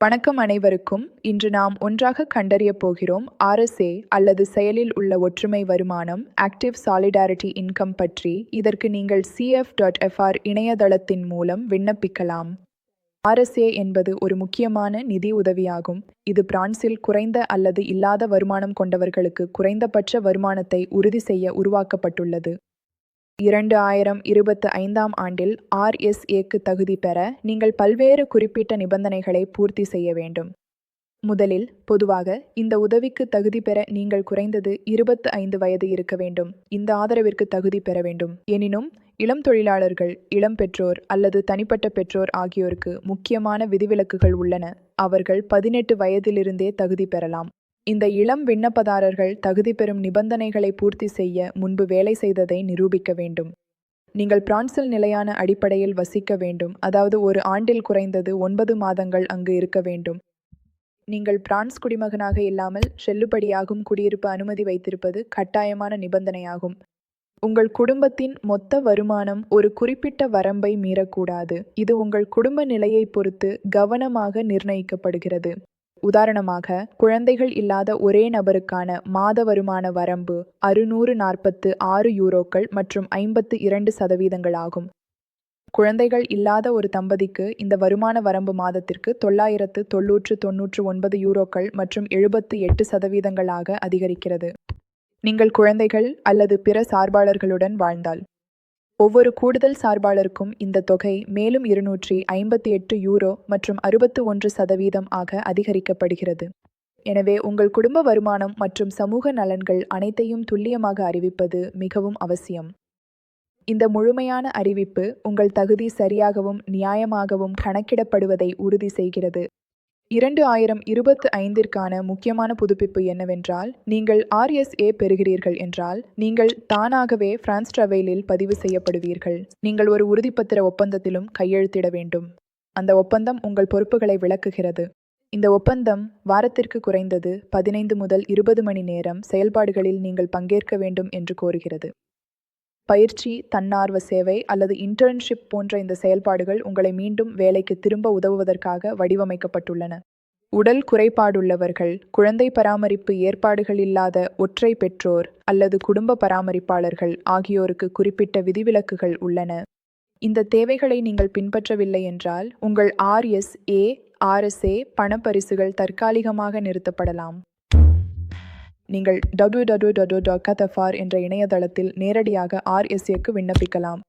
வணக்கம் அனைவருக்கும் இன்று நாம் ஒன்றாக கண்டறியப் போகிறோம் ஆர்எஸ்ஏ அல்லது செயலில் உள்ள ஒற்றுமை வருமானம் ஆக்டிவ் சாலிடாரிட்டி இன்கம் பற்றி. இதற்கு நீங்கள் சிஎஃப் டாட் எஃப்ஆர் இணையதளத்தின் மூலம் விண்ணப்பிக்கலாம். ஆர்எஸ்ஏ என்பது ஒரு முக்கியமான நிதி உதவியாகும். இது பிரான்சில் குறைந்த அல்லது இல்லாத வருமானம் கொண்டவர்களுக்கு குறைந்தபட்ச வருமானத்தை உறுதி செய்ய உருவாக்கப்பட்டுள்ளது. இரண்டு ஆயிரம் இருபத்து ஐந்தாம் ஆண்டில் ஆர்எஸ்ஏக்கு தகுதி பெற நீங்கள் பல்வேறு குறிப்பிட்ட நிபந்தனைகளை பூர்த்தி செய்ய வேண்டும். முதலில் பொதுவாக இந்த உதவிக்கு தகுதி பெற நீங்கள் குறைந்தது இருபத்து ஐந்து வயது இருக்க வேண்டும். இந்த ஆதரவிற்கு தகுதி பெற வேண்டும். எனினும் இளம் தொழிலாளர்கள் இளம் பெற்றோர் அல்லது தனிப்பட்ட பெற்றோர் ஆகியோருக்கு முக்கியமான விதிவிலக்குகள் உள்ளன. அவர்கள் பதினெட்டு வயதிலிருந்தே தகுதி பெறலாம். இந்த இளம் விண்ணப்பதாரர்கள் தகுதி பெறும் நிபந்தனைகளை பூர்த்தி செய்ய முன்பு வேலை செய்ததை நிரூபிக்க வேண்டும். நீங்கள் பிரான்சில் நிலையான அடிப்படையில் வசிக்க வேண்டும். அதாவது ஒரு ஆண்டில் குறைந்தது ஒன்பது மாதங்கள் அங்கு இருக்க வேண்டும். நீங்கள் பிரான்ஸ் குடிமகனாக இல்லாமல் செல்லுபடியாகும் குடியிருப்பு அனுமதி வைத்திருப்பது கட்டாயமான நிபந்தனையாகும். உங்கள் குடும்பத்தின் மொத்த வருமானம் ஒரு குறிப்பிட்ட வரம்பை மீறக்கூடாது. இது உங்கள் குடும்ப நிலையை பொறுத்து கவனமாக நிர்ணயிக்கப்படுகிறது. உதாரணமாக குழந்தைகள் இல்லாத ஒரே நபருக்கான மாத வருமான வரம்பு அறுநூறு நாற்பத்து ஆறு யூரோக்கள் மற்றும் ஐம்பத்து இரண்டு சதவீதங்கள் ஆகும் குழந்தைகள் இல்லாத ஒரு தம்பதிக்கு இந்த வருமான வரம்பு மாதத்திற்கு தொள்ளாயிரத்து தொன்னூற்று தொன்னூற்று ஒன்பது யூரோக்கள் மற்றும் எழுபத்து எட்டு சதவீதங்களாக அதிகரிக்கிறது. நீங்கள் குழந்தைகள் அல்லது பிற சார்பாளர்களுடன் வாழ்ந்தால் ஒவ்வொரு கூடுதல் சார்பாளருக்கும் இந்த தொகை மேலும் இருநூற்றி ஐம்பத்தி எட்டு யூரோ மற்றும் அறுபத்து ஒன்று சதவீதம் ஆக அதிகரிக்கப்படுகிறது. எனவே உங்கள் குடும்ப வருமானம் மற்றும் சமூக நலன்கள் அனைத்தையும் துல்லியமாக அறிவிப்பது மிகவும் அவசியம். இந்த முழுமையான அறிவிப்பு உங்கள் தகுதி சரியாகவும் நியாயமாகவும் கணக்கிடப்படுவதை உறுதி செய்கிறது. இரண்டு ஆயிரம் இருபத்து ஐந்திற்கான முக்கியமான புதுப்பிப்பு என்னவென்றால் நீங்கள் ஆர்எஸ்ஏ பெறுகிறீர்கள் என்றால் நீங்கள் தானாகவே பிரான்ஸ் ட்ரவெயிலில் பதிவு செய்யப்படுவீர்கள். நீங்கள் ஒரு உறுதிப்பத்திர ஒப்பந்தத்திலும் கையெழுத்திட வேண்டும். அந்த ஒப்பந்தம் உங்கள் பொறுப்புகளை விளக்குகிறது. இந்த ஒப்பந்தம் வாரத்திற்கு குறைந்தது பதினைந்து முதல் இருபது மணி நேரம் செயல்பாடுகளில் நீங்கள் பங்கேற்க வேண்டும் என்று கோருகிறது. பயிற்சி தன்னார்வ சேவை அல்லது இன்டர்ன்ஷிப் போன்ற இந்த செயல்பாடுகள் உங்களை மீண்டும் வேலைக்கு திரும்ப உதவுவதற்காக வடிவமைக்கப்பட்டுள்ளன. உடல் குறைபாடுள்ளவர்கள் குழந்தை பராமரிப்பு ஏற்பாடுகள் இல்லாத ஒற்றை பெற்றோர் அல்லது குடும்ப பராமரிப்பாளர்கள் ஆகியோருக்கு குறிப்பிட்ட விதிவிலக்குகள் உள்ளன. இந்த தேவைகளை நீங்கள் பின்பற்றவில்லை என்றால் உங்கள் ஆர்எஸ்ஏ ஆர்எஸ்ஏ பணப்பரிசுகள் தற்காலிகமாக நிறுத்தப்படலாம். நீங்கள் டபிள்யூ டபிள்யூ டபிள்யூ டாட் கதஃபார் என்ற இணையதளத்தில் நேரடியாக ஆர்எஸ்ஏக்கு விண்ணப்பிக்கலாம்.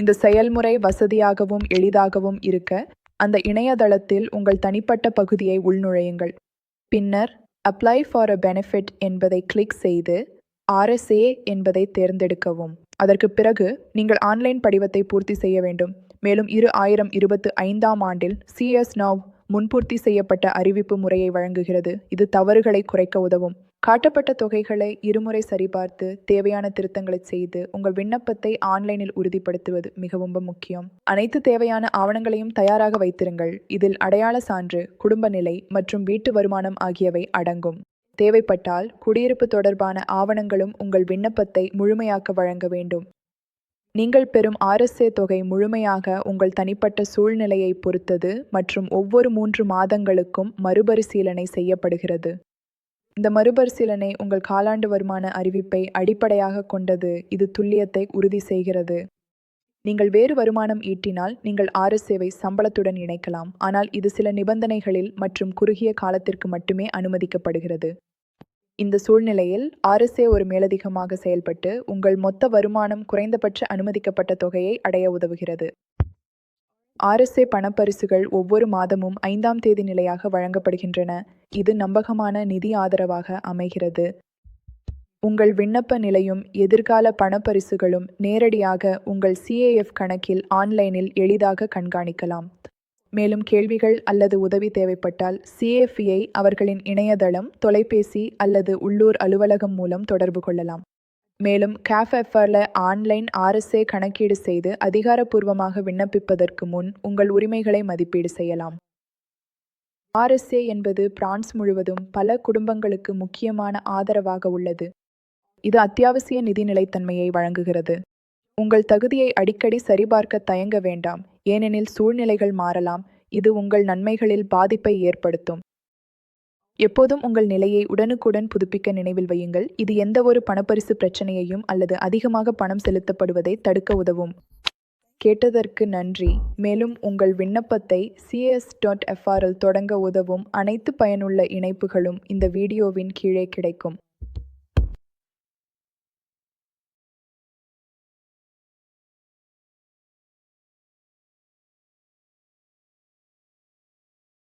இந்த செயல்முறை வசதியாகவும் எளிதாகவும் இருக்க அந்த இணையதளத்தில் உங்கள் தனிப்பட்ட பகுதியை உள்நுழையுங்கள். பின்னர் அப்ளை ஃபார் அ பெனிஃபிட் என்பதை கிளிக் செய்து ஆர்எஸ்ஏ என்பதை தேர்ந்தெடுக்கவும். அதற்கு பிறகு நீங்கள் ஆன்லைன் படிவத்தை பூர்த்தி செய்ய வேண்டும். மேலும் இரு ஆயிரம் இருபத்து ஐந்தாம் ஆண்டில் சிஎஸ் நவ் முன்பூர்த்தி செய்யப்பட்ட அறிவிப்பு முறையை வழங்குகிறது. இது தவறுகளை குறைக்க உதவும். காட்டப்பட்ட தொகைகளை இருமுறை சரிபார்த்து தேவையான திருத்தங்களை செய்து உங்கள் விண்ணப்பத்தை ஆன்லைனில் உறுதிப்படுத்துவது மிகவும் முக்கியம். அனைத்து தேவையான ஆவணங்களையும் தயாராக வைத்திருங்கள். இதில் அடையாள சான்று குடும்ப நிலை மற்றும் வீட்டு வருமானம் ஆகியவை அடங்கும். தேவைப்பட்டால் குடியிருப்பு தொடர்பான ஆவணங்களும் உங்கள் விண்ணப்பத்தை முழுமையாக்க வழங்க வேண்டும். நீங்கள் பெறும் ஆர்எஸ்ஏ தொகை முழுமையாக உங்கள் தனிப்பட்ட சூழ்நிலையை பொறுத்தது மற்றும் ஒவ்வொரு மூன்று மாதங்களுக்கும் மறுபரிசீலனை செய்யப்படுகிறது. இந்த மறுபரிசீலனை உங்கள் காலாண்டு வருமான அறிவிப்பை அடிப்படையாக கொண்டது. இது துல்லியத்தை உறுதி செய்கிறது. நீங்கள் வேறு வருமானம் ஈட்டினால் நீங்கள் ஆர்எஸ்ஏவை சம்பளத்துடன் இணைக்கலாம். ஆனால் இது சில நிபந்தனைகளில் மற்றும் குறுகிய காலத்திற்கு மட்டுமே அனுமதிக்கப்படுகிறது. இந்த சூழ்நிலையில் ஆர்எஸ்ஏ ஒரு மேலதிகமாக செயல்பட்டு உங்கள் மொத்த வருமானம் குறைந்தபட்ச அனுமதிக்கப்பட்ட தொகையை அடைய உதவுகிறது. ஆர்எஸ்ஏ பணப்பரிசுகள் ஒவ்வொரு மாதமும் ஐந்தாம் தேதி நிலையாக வழங்கப்படுகின்றன. இது நம்பகமான நிதி ஆதரவாக அமைகிறது. உங்கள் விண்ணப்ப நிலையும் எதிர்கால பணப்பரிசுகளும் நேரடியாக உங்கள் சிஏஎஃப் கணக்கில் ஆன்லைனில் எளிதாக கண்காணிக்கலாம். மேலும் கேள்விகள் அல்லது உதவி தேவைப்பட்டால் சிஏஎஃப்ஐ அவர்களின் இணையதளம் தொலைபேசி அல்லது உள்ளூர் அலுவலகம் மூலம் தொடர்பு கொள்ளலாம். மேலும் கேஃப்எஃப்ஆரில் ஆன்லைன் ஆர்எஸ்ஏ கணக்கீடு செய்து அதிகாரப்பூர்வமாக விண்ணப்பிப்பதற்கு முன் உங்கள் உரிமைகளை மதிப்பீடு செய்யலாம். ஆர்எஸ்ஏ என்பது பிரான்ஸ் முழுவதும் பல குடும்பங்களுக்கு முக்கியமான ஆதரவாக உள்ளது. இது அத்தியாவசிய நிதி நிலைத்தன்மையை வழங்குகிறது. உங்கள் தகுதியை அடிக்கடி சரிபார்க்க தயங்க வேண்டாம். ஏனெனில் சூழ்நிலைகள் மாறலாம். இது உங்கள் நன்மைகளில் பாதிப்பை ஏற்படுத்தும். எப்போதும் உங்கள் நிலையை உடனுக்குடன் புதுப்பிக்க நினைவில் வையுங்கள். இது எந்தவொரு பணப்பரிசு பிரச்சனையையும் அல்லது அதிகமாக பணம் செலுத்தப்படுவதை தடுக்க உதவும். கேட்டதற்கு நன்றி. மேலும் உங்கள் விண்ணப்பத்தை சிஎஸ் டாட் எஃப்ஆர்எல் தொடங்க உதவும் அனைத்து பயனுள்ள இணைப்புகளும் இந்த வீடியோவின் கீழே கிடைக்கும்.